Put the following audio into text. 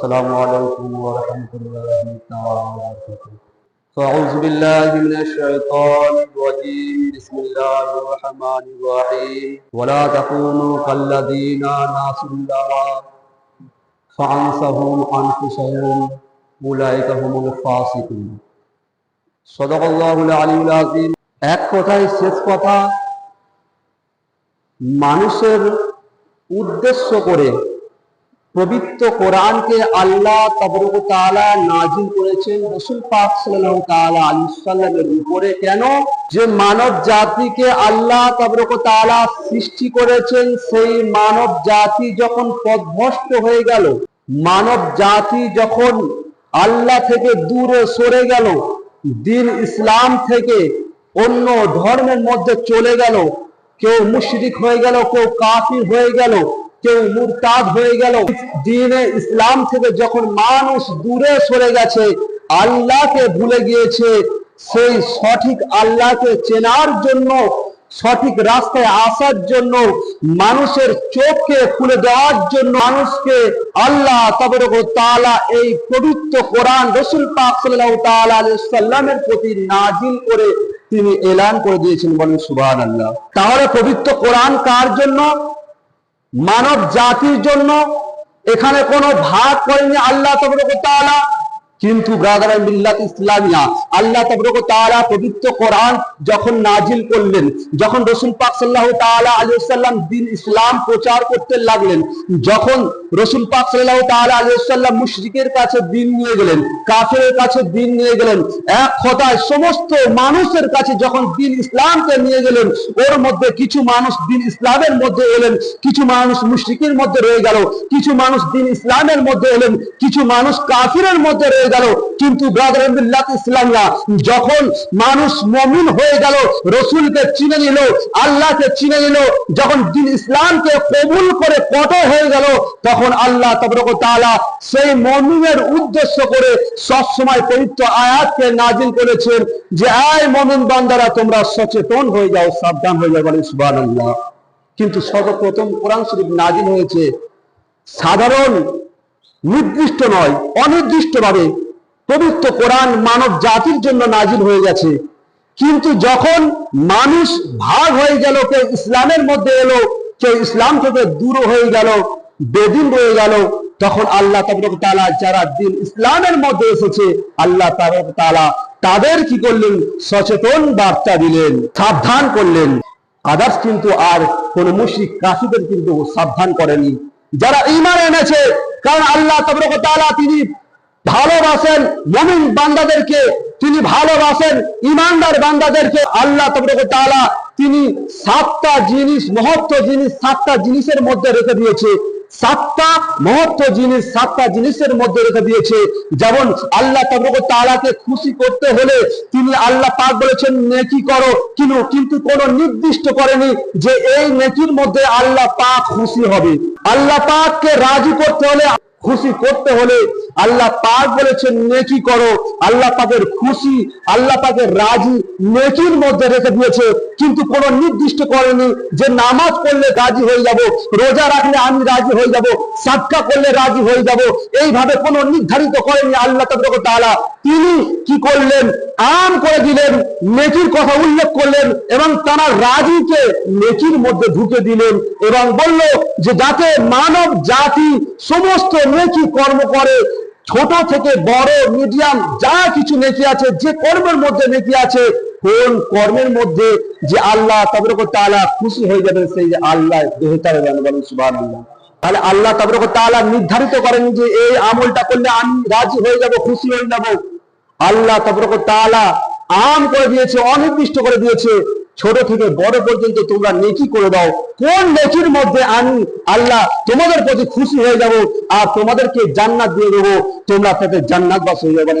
السلام عليكم ورحمة الله تعالى وبركاته فأعوذ بالله من الشيطان الرجيم بسم الله الرحمن الرحيم ولا تكونوا كالذين ناسوا الله فأنسهم أنفسهم أولئك هم الفاسقون صدق الله العلي العظيم এক কথায় শেষ কথা মানুষের উদ্দেশ্য করে পবিত্র কোরআনকে আল্লাহ তবরক নাজিল করেছেন। রসুল পাক তাআলা আলাইহি উপরে কেন? যে মানব জাতিকে আল্লাহ তবরক তাআলা সৃষ্টি করেছেন, সেই মানব জাতি যখন পথভ্রষ্ট হয়ে গেল মানব জাতি যখন আল্লাহ থেকে দূরে সরে গেল, দিন ইসলাম থেকে অন্য ধর্মের মধ্যে চলে গেল, কেউ মুশরিক হয়ে গেল, কেউ কাফির হয়ে গেল কেউ মুরতাদ হয়ে গেল। দিনে ইসলাম থেকে যখন মানুষ দূরে সরে গেছে, আল্লাহকে ভুলে গিয়েছে, সেই সঠিক আল্লাহকে চেনার জন্য, সঠিক রাস্তায় আসার জন্য, মানুষের চোখকে খুলে দেওয়ার জন্য মানুষকে আল্লাহ তাআলা এই পবিত্র কোরআন রসুল পাক সাল্লামের প্রতি নাজিল করে তিনি এলান করে দিয়েছেন বলেন সুবহানাল্লাহ। তাহলে পবিত্র কোরআন কার জন্য? মানব জাতির জন্য এখানে কোনো ভাগ করেনি আল্লাহ তবরক তাআলা। কিন্তু ইসলামিয়া, আল্লাহ তবরক তাআলা পবিত্র কোরআন যখন নাজিল করলেন, যখন রসুল পাক সাল্লাল্লাহু তাআলা আলাইহি সাল্লাম দিন ইসলাম প্রচার করতে লাগলেন, যখন রসুল পাক সাল্লাল্লাহু তাআলা আলাইহি সাল্লাম মুশরিকের কাছে দিন নিয়ে গেলেন, কাফেরের কাছে দিন নিয়ে গেলেন, এক কথায় সমস্ত মানুষের কাছে যখন দিন ইসলামকে নিয়ে গেলেন, ওর মধ্যে কিছু মানুষ দিন ইসলামের মধ্যে এলেন, কিছু মানুষ মুশরিকের মধ্যে রয়ে গেল, কিছু মানুষ দিন ইসলামের মধ্যে এলেন, কিছু মানুষ কাফিরের মধ্যে রয়ে গেল। কিন্তু যখন মানুষ মমিন হয়ে গেল, রসুলকে চিনে নিল, আল্লাহকে চিনে নিল, যখন দিন ইসলামকে কবুল করে কঠোর হয়ে গেল, তখন আল্লাহ তাআলা সেই মমিনের উদ্দেশ্য করে সব সময় পবিত্র আয়াতকে নাজিল করেছেন যে, আয় মমিন বান্দারা, তোমরা সচেতন হয়ে যাও, সাবধান হয়ে যাও। সুবহানাল্লাহ। কিন্তু সর্বপ্রথম কোরআন শরীফ নাজিল হয়েছে সাধারণ নির্দিষ্ট নয়, অনির্দিষ্টভাবে পবিত্র কোরআন মানব জাতির জন্য নাজিল হয়ে গেছে। কিন্তু যখন মানুষ ভাগ হয়ে গেল কেউ ইসলামের মধ্যে এলো কেউ ইসলাম থেকে দূর হয়ে গেল, বেদিন রয়ে গেল, তখন আল্লাহ তবরক তাআলা যারা দিন ইসলামের মধ্যে এসেছে, আল্লাহ তবরক তাআলা তাদের কি করলেন? সচেতন বার্তা দিলেন, সাবধান করলেন। আদার্স কিন্তু আর কোন মুশরিক, কাফিরদের কিন্তু সাবধান করেনি। যারা ঈমান এনেছে কারণ আল্লাহ তালা তিনি ভালোবাসেন মমিন বান্দাদেরকে, তিনি ভালোবাসেন ইমানদার বান্দাদেরকে। আল্লাহ তালা তিনি সাতটা জিনিস, মহত্ব জিনিস, সাতটা জিনিসের মধ্যে রেখে দিয়েছে। সাতটা মহত্ব জিনিস, সাতটা জিনিসের মধ্যে রেখে দিয়েছে। যেমন আল্লাহ তালাকে খুশি করতে হলে তিনি আল্লাহ পাক বলেছেন, নেকি করো। কিন্তু কিন্তু কোনো নির্দিষ্ট করেনি যে এই নেকির মধ্যে আল্লাহ পাক খুশি হবে। আল্লাহ পাককে রাজি করতে হলে খুশি করতে হলে আল্লাহ পাক বলেছেন, নেকি করো। আল্লাহ পাকের খুশি, আল্লাহ পাকের রাজি নেকির মধ্যে রেখে দিয়েছে। কিন্তু কোনো নির্দিষ্ট করেনি যে নামাজ পড়লে রাজি হয়ে যাব, রোজা রাখলে আমি রাজি হয়ে যাব সাক্ষা করলে রাজি হয়ে যাব। এইভাবে কোনো নির্ধারিত করেনি আল্লাহ তাআলা। তিনি কি করলেন? আম করে দিলেন নেকির কথা উল্লেখ করলেন এবং তারা রাজিকে নেকির মধ্যে ঢুকে দিলেন এবং বলল যে যাতে মানব জাতি সমস্ত নেকি কর্ম করে, ছোট থেকে বড়, মিডিয়াম, যা কিছু নেকি আছে, যে কর্মের মধ্যে নেকি আছে, কোন কর্মের মধ্যে যে আল্লাহ তবরক তাআলা খুশি হয়ে যাবেন, সেই যে আল্লাহ বেহতার বলেন, সুবহানাল্লাহ। তাহলে আল্লাহ তবরক তাআলা নির্ধারিত করেন যে এই আমলটা করলে আমি রাজি হয়ে যাব, খুশি হয়ে যাব। আল্লাহ তালা আম করে দিয়েছে, অনির্দিষ্ট করে দিয়েছে। ছোট থেকে বড় পর্যন্ত তোমরা নেকি করে দাও। কোন নেকির মধ্যে আমি আল্লাহ তোমাদের প্রতি খুশি হয়ে যাব আর তোমাদেরকে জান্নাত দিয়ে দেবো? তোমরা তাতে জান্নাত বাস হয়ে যাবে।